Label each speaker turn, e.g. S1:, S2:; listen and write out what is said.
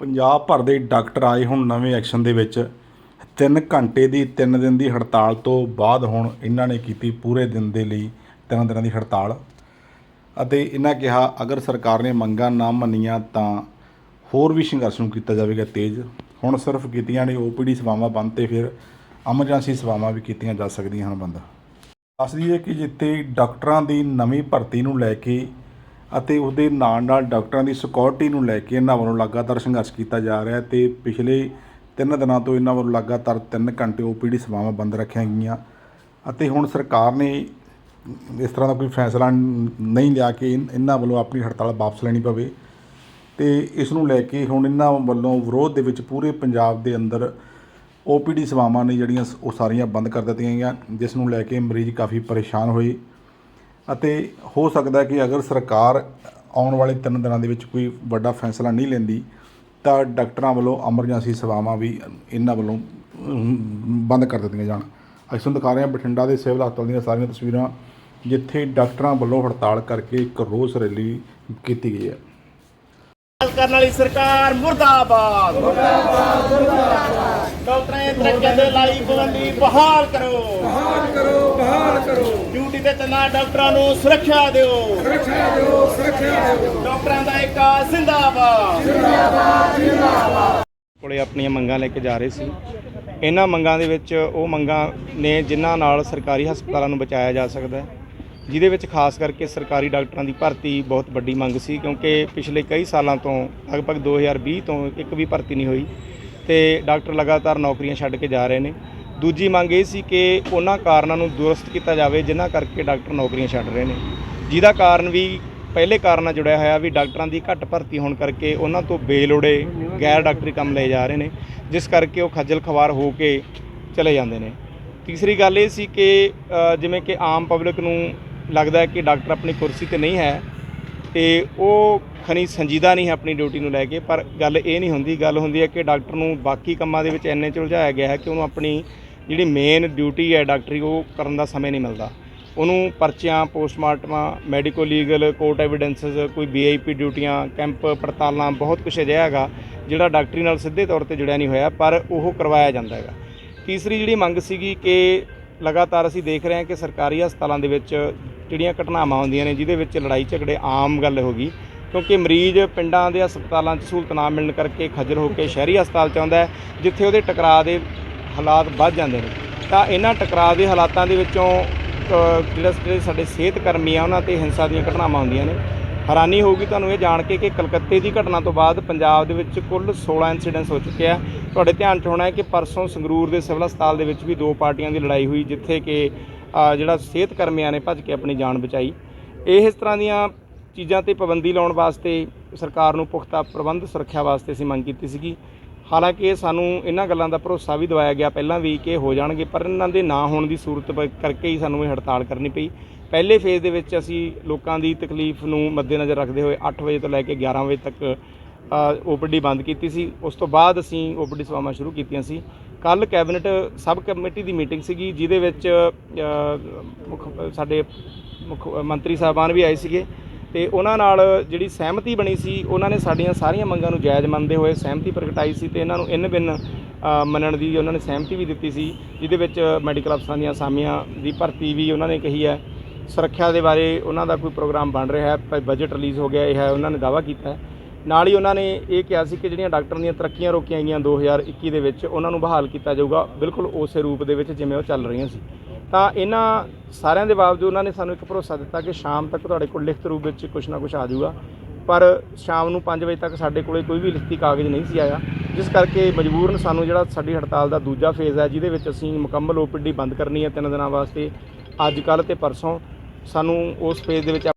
S1: ਪੰਜਾਬ ਭਰ ਦੇ ਡਾਕਟਰ ਆਏ ਹੁਣ ਨਵੇਂ ਐਕਸ਼ਨ ਦੇ ਵਿੱਚ। 3 ਘੰਟੇ ਦੀ 3 ਦਿਨ ਦੀ ਹੜਤਾਲ ਤੋਂ ਬਾਅਦ ਹੁਣ ਇਹਨਾਂ ਨੇ ਕੀਤੀ ਪੂਰੇ ਦਿਨ ਦੇ ਲਈ 3 ਦਿਨਾਂ ਦੀ ਹੜਤਾਲ। ਅਤੇ ਇਹਨਾਂ ਕਿਹਾ, ਅਗਰ ਸਰਕਾਰ ਨੇ ਮੰਗਾਂ ਨਾ ਮੰਨੀਆਂ ਤਾਂ ਹੋਰ ਵੀ ਸੰਘਰਸ਼ ਨੂੰ ਕੀਤਾ ਜਾਵੇਗਾ ਤੇਜ਼। ਹੁਣ ਸਿਰਫ ਕੀਤੀਆਂ ਨੇ ਓਪੀਡੀ ਸੇਵਾਵਾਂ ਬੰਦ ਤੇ ਫਿਰ ਐਮਰਜੈਂਸੀ ਸੇਵਾਵਾਂ ਵੀ ਕੀਤੀਆਂ ਜਾ ਸਕਦੀਆਂ ਹਨ ਬੰਦ। ਦੱਸ ਦਈਏ ਕਿ ਜਿੱਥੇ ਡਾਕਟਰਾਂ ਦੀ ਨਵੀਂ ਭਰਤੀ ਨੂੰ ਲੈ ਕੇ ਅਤੇ ਉਹਦੇ ਨਾਲ ਨਾਲ ਡਾਕਟਰਾਂ ਦੀ ਸਿਕਿਉਰਿਟੀ ਨੂੰ ਲੈ ਕੇ ਇਹਨਾਂ ਵੱਲੋਂ ਲਗਾਤਾਰ ਸੰਘਰਸ਼ ਕੀਤਾ ਜਾ ਰਿਹਾ ਹੈ ਤੇ ਪਿਛਲੇ ਤਿੰਨ ਦਿਨਾਂ ਤੋਂ ਇਹਨਾਂ ਵੱਲੋਂ ਲਗਾਤਾਰ 3 ਘੰਟੇ ਓਪੀਡੀ ਸੇਵਾਵਾਂ ਬੰਦ ਰੱਖੀਆਂ ਗਈਆਂ। ਅਤੇ ਹੁਣ ਸਰਕਾਰ ਨੇ ਇਸ ਤਰ੍ਹਾਂ ਦਾ ਕੋਈ ਫੈਸਲਾ ਨਹੀਂ ਲਿਆ ਕਿ ਇਹਨਾਂ ਵੱਲੋਂ ਆਪਣੀ ਹੜਤਾਲ ਵਾਪਸ ਲੈਣੀ ਪਵੇ। ਤੇ ਇਸ ਨੂੰ ਲੈ ਕੇ ਹੁਣ ਇਹਨਾਂ ਵੱਲੋਂ ਵਿਰੋਧ ਦੇ ਵਿੱਚ ਪੂਰੇ ਪੰਜਾਬ ਦੇ ਅੰਦਰ ਓਪੀਡੀ ਸੇਵਾਵਾਂ ਨੇ ਜਿਹੜੀਆਂ ਸ- ਉਹ ਸਾਰੀਆਂ ਬੰਦ ਕਰ ਦਿੱਤੀਆਂ ਗਈਆਂ, ਜਿਸ ਨੂੰ ਲੈ ਕੇ ਮਰੀਜ਼ ਕਾਫੀ ਪਰੇਸ਼ਾਨ ਹੋਏ। ਅਤੇ ਹੋ ਸਕਦਾ ਕਿ ਅਗਰ ਸਰਕਾਰ ਆਉਣ ਵਾਲੇ ਤਿੰਨ ਦਿਨਾਂ ਦੇ ਵਿੱਚ ਕੋਈ ਵੱਡਾ ਫੈਸਲਾ ਨਹੀਂ ਲੈਂਦੀ, ਤਾਂ ਡਾਕਟਰਾਂ ਵੱਲੋਂ ਐਮਰਜੈਂਸੀ ਸੇਵਾਵਾਂ ਵੀ ਇਹਨਾਂ ਵੱਲੋਂ ਬੰਦ ਕਰ ਦਿੱਤੀਆਂ ਜਾਣ। ਅਸੀਂ ਤੁਹਾਨੂੰ ਦਿਖਾ ਰਹੇ ਹਾਂ ਬਠਿੰਡਾ ਦੇ ਸਿਵਲ ਹਸਪਤਾਲ ਦੀਆਂ ਸਾਰੀਆਂ ਤਸਵੀਰਾਂ, ਜਿੱਥੇ ਡਾਕਟਰਾਂ ਵੱਲੋਂ ਹੜਤਾਲ ਕਰਕੇ ਇੱਕ ਰੋਸ ਰੈਲੀ ਕੀਤੀ ਗਈ ਹੈ।
S2: ਕਰਨ ਵਾਲੀ ਸਰਕਾਰ ਮੁਰਦਾਬਾਦ। ਮੁਰਦਾਬਾਦ ਮੁਰਦਾਬਾਦ। ਡਾਕਟਰਾਂ ਦੇ ਤਰੱਕੀਆਂ ਦੇ ਲਈ ਪਾਬੰਦੀ ਬਹਾਲ ਕਰੋ।
S3: ਬਹਾਲ ਕਰੋ ਬਹਾਲ ਕਰੋ।
S2: ਡਿਊਟੀ ਤੇ ਤੈਨਾਤ ਡਾਕਟਰਾਂ ਨੂੰ ਸੁਰੱਖਿਆ ਦਿਓ।
S3: ਸੁਰੱਖਿਆ ਦਿਓ ਸੁਰੱਖਿਆ ਦਿਓ।
S2: ਡਾਕਟਰਾਂ ਦਾ ਇੱਕ ਜ਼ਿੰਦਾਬਾਦ। ਕੋਲੇ ਆਪਣੀਆਂ ਮੰਗਾਂ ਲੈ ਕੇ ਜਾ ਰਹੇ ਸੀ। ਇਹਨਾਂ ਮੰਗਾਂ ਦੇ ਵਿੱਚ ਉਹ ਮੰਗਾਂ ਨੇ ਜਿਨ੍ਹਾਂ ਨਾਲ ਸਰਕਾਰੀ ਹਸਪਤਾਲਾਂ ਨੂੰ ਬਚਾਇਆ ਜਾ ਸਕਦਾ ਹੈ ਜਿਹਦੇ ਵਿੱਚ ਖਾਸ ਕਰਕੇ ਸਰਕਾਰੀ ਡਾਕਟਰਾਂ ਦੀ ਭਰਤੀ ਬਹੁਤ ਵੱਡੀ ਮੰਗ ਸੀ ਕਿਉਂਕਿ ਪਿਛਲੇ ਕਈ ਸਾਲਾਂ ਤੋਂ ਲਗਭਗ 2020 ਤੋਂ ਇੱਕ ਵੀ ਭਰਤੀ ਨਹੀਂ ਹੋਈ। ਤੇ ਡਾਕਟਰ ਲਗਾਤਾਰ ਨੌਕਰੀਆਂ ਛੱਡ ਕੇ ਜਾ ਰਹੇ ਨੇ। ਦੂਜੀ ਮੰਗ ਇਹ ਸੀ ਕਿ ਉਹਨਾਂ ਕਾਰਨਾਂ ਨੂੰ ਦੁਰਸਤ ਕੀਤਾ ਜਾਵੇ, ਜਿਨ੍ਹਾਂ ਕਰਕੇ ਡਾਕਟਰ ਨੌਕਰੀਆਂ ਛੱਡ ਰਹੇ ਨੇ। ਜਿਹਦਾ ਕਾਰਨ ਵੀ ਪਹਿਲੇ ਕਾਰਨ ਨਾਲ ਜੁੜਿਆ ਹੋਇਆ ਵੀ ਡਾਕਟਰਾਂ ਦੀ ਘੱਟ ਭਰਤੀ ਹੋਣ ਕਰਕੇ ਉਹਨਾਂ ਤੋਂ ਬੇਲੋੜੇ, ਗੈਰ ਡਾਕਟਰੀ ਕੰਮ ਲਏ ਜਾ ਰਹੇ ਨੇ, ਜਿਸ ਕਰਕੇ ਉਹ ਖੱਜਲ ਖਵਾਰ ਹੋ ਕੇ ਚਲੇ ਜਾਂਦੇ ਨੇ। ਤੀਸਰੀ ਗੱਲ ਇਹ ਸੀ ਕਿ ਜਿਵੇਂ ਕਿ ਆਮ ਪਬਲਿਕ ਨੂੰ ਲੱਗਦਾ ਹੈ ਕਿ ਡਾਕਟਰ ਆਪਣੀ ਕੁਰਸੀ ਤੇ ਨਹੀਂ ਹੈ ਤੇ ਉਹ ਖਣੀ ਸੰਜੀਦਾ ਨਹੀਂ ਹੈ ਆਪਣੀ ਡਿਊਟੀ ਨੂੰ ਲੈ ਕੇ, ਪਰ ਗੱਲ ਇਹ ਨਹੀਂ ਹੁੰਦੀ, ਗੱਲ ਹੁੰਦੀ ਹੈ ਕਿ ਡਾਕਟਰ ਨੂੰ ਬਾਕੀ ਕੰਮਾਂ ਦੇ ਵਿੱਚ ਇੰਨੇ ਚ ਉਲਝਾਇਆ ਗਿਆ ਹੈ ਕਿ ਉਹਨੂੰ ਆਪਣੀ ਜਿਹੜੀ ਮੇਨ ਡਿਊਟੀ ਹੈ ਡਾਕਟਰੀ, ਉਹ ਕਰਨ ਦਾ ਸਮੇਂ ਨਹੀਂ ਮਿਲਦਾ। ਉਹਨੂੰ ਪਰਚੀਆਂ ਪੋਸਟਮਾਰਟਮਾਂ ਮੈਡੀਕੋ ਲੀਗਲ ਕੋਰਟ ਐਵੀਡੈਂਸਸ ਕੋਈ ਵੀਆਈਪੀ ਡਿਊਟੀਆਂ ਕੈਂਪ ਪੜਤਾਲਾਂ, ਬਹੁਤ ਕੁਝ ਅਜਿਹਾ ਹੈਗਾ, ਜਿਹੜਾ ਡਾਕਟਰੀ ਨਾਲ ਸਿੱਧੇ ਤੌਰ ਤੇ ਜੁੜਿਆ ਨਹੀਂ ਹੋਇਆ, ਪਰ ਉਹ ਕਰਵਾਇਆ ਜਾਂਦਾ ਹੈਗਾ। ਤੀਸਰੀ ਜਿਹੜੀ ਮੰਗ ਸੀਗੀ ਕਿ ਲਗਾਤਾਰ ਅਸੀਂ ਦੇਖ ਰਹੇ ਹਾਂ ਕਿ ਸਰਕਾਰੀ ਹਸਪਤਾਲਾਂ ਦੇ ਵਿੱਚ ਜਿਹੜੀਆਂ ਘਟਨਾਵਾਂ ਹੁੰਦੀਆਂ ਨੇ, ਜਿਹਦੇ ਵਿੱਚ ਲੜਾਈ ਝਗੜੇ ਆਮ ਗੱਲ ਹੋ ਗਈ। ਕਿਉਂਕਿ ਮਰੀਜ਼ ਪਿੰਡਾਂ ਦੇ ਹਸਪਤਾਲਾਂ 'ਚ ਸਹੂਲਤ ਨਾ ਮਿਲਣ ਕਰਕੇ ਖੱਜਲ ਹੋ ਕੇ ਸ਼ਹਿਰੀ ਹਸਪਤਾਲ 'ਚ ਆਉਂਦਾ ਜਿੱਥੇ ਉਹਦੇ ਟਕਰਾਅ ਦੇ ਹਾਲਾਤ ਵੱਧ ਜਾਂਦੇ ਨੇ। ਤਾਂ ਇਹਨਾਂ ਟਕਰਾਅ ਦੇ ਹਾਲਾਤਾਂ ਦੇ ਵਿੱਚੋਂ ਜਿਹੜਾ ਜਿਹੜੇ ਸਾਡੇ ਸਿਹਤ ਕਰਮੀ ਆ, ਉਹਨਾਂ ਤੇ ਹਿੰਸਾ ਦੀਆਂ ਘਟਨਾਵਾਂ ਹੁੰਦੀਆਂ ਨੇ। ਹੈਰਾਨੀ ਹੋਊਗੀ ਤੁਹਾਨੂੰ ਇਹ ਜਾਣ ਕੇ ਕਿ ਕਲਕੱਤੇ ਦੀ ਘਟਨਾ ਤੋਂ ਬਾਅਦ ਪੰਜਾਬ ਦੇ ਵਿੱਚ ਕੁੱਲ 16 ਇਨਸੀਡੈਂਟਸ ਹੋ ਚੁੱਕੇ ਆ। ਤੁਹਾਡੇ ਧਿਆਨ 'ਚ ਹੋਣਾ ਹੈ ਕਿ ਪਰਸੋਂ ਸੰਗਰੂਰ ਦੇ ਸਿਵਲ ਹਸਪਤਾਲ ਦੇ ਵਿੱਚ ਵੀ ਦੋ ਪਾਰਟੀਆਂ ਦੀ ਲੜਾਈ ਹੋਈ, ਜਿੱਥੇ ਕਿ ਜਿਹੜਾ ਸਿਹਤ ਕਰਮੀਆਂ ਨੇ ਭੱਜ ਕੇ ਆਪਣੀ ਜਾਨ ਬਚਾਈ। ਇਸ ਤਰ੍ਹਾਂ ਦੀਆਂ ਚੀਜ਼ਾਂ ਤੇ ਪਾਬੰਦੀ ਲਾਉਣ ਵਾਸਤੇ ਸਰਕਾਰ ਨੂੰ ਪੁਖਤਾ ਪ੍ਰਬੰਧ ਸੁਰੱਖਿਆ ਵਾਸਤੇ ਅਸੀਂ ਮੰਗ ਕੀਤੀ ਸੀਗੀ। ਹਾਲਾਂਕਿ ਸਾਨੂੰ ਇਹਨਾਂ ਗੱਲਾਂ ਦਾ ਭਰੋਸਾ ਵੀ ਦਵਾਇਆ ਗਿਆ ਪਹਿਲਾਂ ਵੀ ਕਿ ਹੋ ਜਾਣਗੇ, ਪਰ ਇਹਨਾਂ ਦੇ ਨਾ ਹੋਣ ਦੀ ਸੂਰਤ ਪ- ਕਰਕੇ ਹੀ ਸਾਨੂੰ ਇਹ ਹੜਤਾਲ ਕਰਨੀ ਪਈ। ਪਹਿਲੇ ਫੇਜ਼ ਦੇ ਵਿੱਚ ਅਸੀਂ ਲੋਕਾਂ ਦੀ ਤਕਲੀਫ ਨੂੰ ਮੱਦੇਨਜ਼ਰ ਰੱਖਦੇ ਹੋਏ 8 ਵਜੇ ਤੋਂ ਲੈ ਕੇ 11 ਵਜੇ ਤੱਕ ਓਪੀਡੀ ਬੰਦ ਕੀਤੀ ਸੀ। ਉਸ ਤੋਂ ਬਾਅਦ ਅਸੀਂ ਓਪੀਡੀ ਸੇਵਾਵਾਂ ਸ਼ੁਰੂ ਕੀਤੀਆਂ ਸੀ। ਕੱਲ ਕੈਬਨਿਟ ਸਬ ਕਮੇਟੀ ਦੀ ਮੀਟਿੰਗ ਸੀਗੀ, ਜਿਹਦੇ ਵਿੱਚ ਮੁੱਖ, ਸਾਡੇ ਮੁੱਖ ਮੰਤਰੀ ਸਾਹਿਬਾਨ ਵੀ ਆਏ ਸੀਗੇ। ਤੇ ਉਹਨਾਂ ਨਾਲ ਜਿਹੜੀ ਸਹਿਮਤੀ ਬਣੀ ਸੀ, ਉਹਨਾਂ ਨੇ ਸਾਡੀਆਂ ਸਾਰੀਆਂ ਮੰਗਾਂ ਨੂੰ ਜਾਇਜ਼ ਮੰਨਦੇ ਹੋਏ ਸਹਿਮਤੀ ਪ੍ਰਗਟਾਈ ਸੀ ਤੇ ਇਹਨਾਂ ਨੂੰ ਇਨ ਬਿਨ ਮੰਨਣ ਦੀ ਉਹਨਾਂ ਨੇ ਸਹਿਮਤੀ ਵੀ ਦਿੱਤੀ ਸੀ, ਜਿਹਦੇ ਵਿੱਚ ਮੈਡੀਕਲ ਅਫਸਰਾਂ ਦੀਆਂ ਅਸਾਮੀਆਂ ਦੀ ਭਰਤੀ ਵੀ ਉਹਨਾਂ ਨੇ ਕਹੀ ਹੈ। ਸੁਰੱਖਿਆ ਦੇ ਬਾਰੇ ਉਹਨਾਂ ਦਾ ਕੋਈ ਪ੍ਰੋਗਰਾਮ ਬਣ ਰਿਹਾ ਹੈ ਬਜਟ ਰਿਲੀਜ਼ ਹੋ ਗਿਆ, ਇਹ ਹੈ, ਉਹਨਾਂ ਨੇ ਦਾਅਵਾ ਕੀਤਾ ਹੈ। ਨਾਲ ਹੀ ਉਹਨਾਂ ਨੇ ਇਹ ਕਿਹਾ ਸੀ ਕਿ ਜਿਹੜੀਆਂ ਡਾਕਟਰਾਂ ਦੀਆਂ ਤਰੱਕੀਆਂ ਰੋਕੀਆਂ ਗਈਆਂ 2021 ਦੇ ਵਿੱਚ, ਉਹਨਾਂ ਨੂੰ ਬਹਾਲ ਕੀਤਾ ਜਾਊਗਾ ਬਿਲਕੁਲ ਉਸੇ ਰੂਪ ਦੇ ਵਿੱਚ ਜਿਵੇਂ ਉਹ ਚੱਲ ਰਹੀਆਂ ਸੀ। ਤਾਂ ਇਹਨਾਂ ਸਾਰਿਆਂ ਦੇ ਬਾਵਜੂਦ ਉਹਨਾਂ ਨੇ ਸਾਨੂੰ ਇੱਕ ਭਰੋਸਾ ਦਿੱਤਾ ਕਿ ਸ਼ਾਮ ਤੱਕ ਤੁਹਾਡੇ ਕੋਲ ਲਿਖਤ ਰੂਪ ਵਿੱਚ ਕੁਝ ਨਾ ਕੁਝ ਆ ਜਾਊਗਾ। ਪਰ ਸ਼ਾਮ ਨੂੰ 5 ਵਜੇ ਤੱਕ ਸਾਡੇ ਕੋਲੇ ਕੋਈ ਵੀ ਲਿਖਤੀ ਕਾਗਜ਼ ਨਹੀਂ ਸੀ ਆਇਆ। ਜਿਸ ਕਰਕੇ ਮਜਬੂਰਨ ਸਾਨੂੰ ਜਿਹੜਾ ਸਾਡੀ ਹੜਤਾਲ ਦਾ ਦੂਜਾ ਫੇਜ਼ ਹੈ, ਜਿਹਦੇ ਵਿੱਚ ਅਸੀਂ ਮੁਕੰਮਲ ਓਪੀਡੀ ਬੰਦ ਕਰਨੀ ਹੈ ਤਿੰਨ ਦਿਨਾਂ ਵਾਸਤੇ, ਅੱਜ, ਕੱਲ੍ਹ ਤੇ ਪਰਸੋਂ ਸਾਨੂੰ ਉਸ ਫੇਜ਼ ਦੇ ਵਿੱਚ